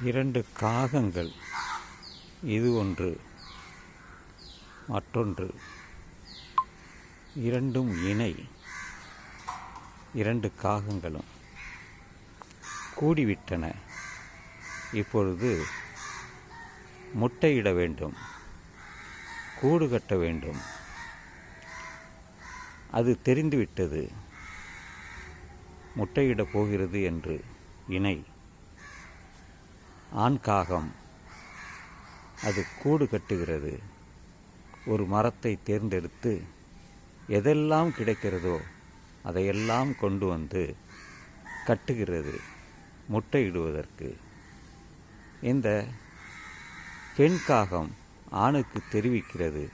இரண்டு காகங்கள். இது ஒன்று மற்றொன்று. இரண்டும் இணை. இரண்டு காகங்களும் கூடிவிட்டன. இப்பொழுது முட்டையிட வேண்டும் கூடு கட்ட வேண்டும். அது தெரிந்துவிட்டது முட்டையிடப் போகிறது என்று இணை. ஆண் காகம் அது கூடு கட்டுகிறது. ஒரு மரத்தை தேர்ந்தெடுத்து எதெல்லாம் கிடைக்கிறதோ அதையெல்லாம் கொண்டு வந்து கட்டுகிறது முட்டையிடுவதற்கு. இந்த பெண் காகம் ஆணுக்கு தெரிவிக்கிறது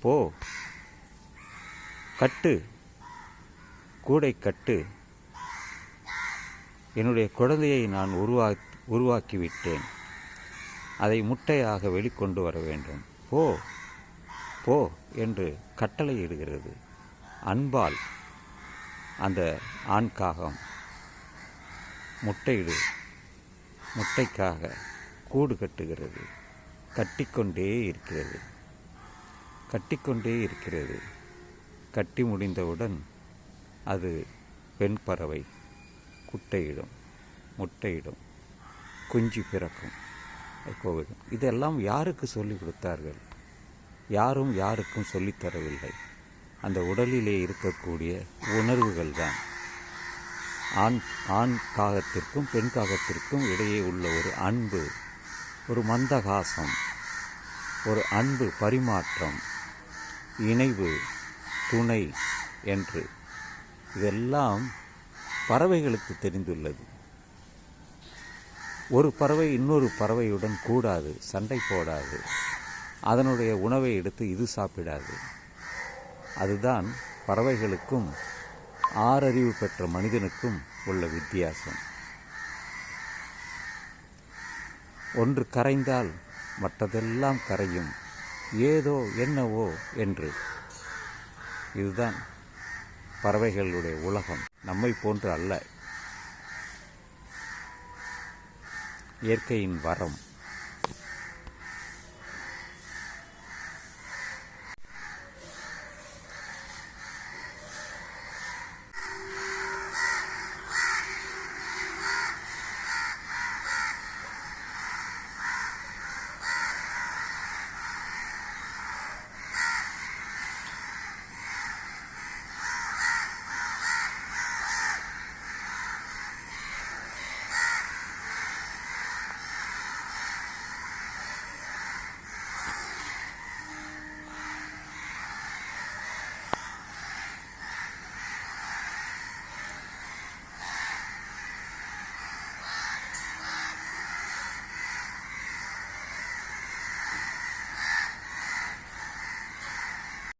போ கட்டு கூடை கட்டு. என்னுடைய குழந்தையை நான் உருவாக்கி உருவாக்கிவிட்டேன். அதை முட்டையாக வெளிக்கொண்டு வர வேண்டும். போ போ என்று கட்டளையிடுகிறது. அன்பால் அந்த ஆண் காகம் முட்டையிடு முட்டைக்காக கூடு கட்டுகிறது. கட்டிக்கொண்டே இருக்கிறது. கட்டிக்கொண்டே இருக்கிறது. கட்டி முடிந்தவுடன் அது பெண் பறவை. குட்டையிடும் முட்டையிடும். குஞ்சு பிறக்கும். போவிடும் இதெல்லாம் யாருக்கு சொல்லிக் கொடுத்தார்கள்? யாரும் யாருக்கும் சொல்லித் தரவில்லை. அந்த உடலிலே இருக்கக்கூடிய உணர்வுகள் தான். ஆண் ஆண் காகத்திற்கும் பெண் காகத்திற்கும் இடையே உள்ள ஒரு அன்பு ஒரு மந்தகாசம் ஒரு அன்பு பரிமாற்றம் இணைவு துணை என்று இதெல்லாம் பறவைகளுக்கு தெரிந்துள்ளது. ஒரு பறவை இன்னொரு பறவையுடன் கூடாது சண்டை போடாது. அதனுடைய உணவை எடுத்து இது சாப்பிடாது. அதுதான் பறவைகளுக்கும் ஆறறிவு பெற்ற மனிதனுக்கும் உள்ள வித்தியாசம். ஒன்று கரைந்தால் மற்றதெல்லாம் கரையும். ஏதோ என்னவோ என்று. இதுதான் பறவைகளுடைய உலகம். நம்மை போன்று அல்ல. இயற்கையின் வரம்.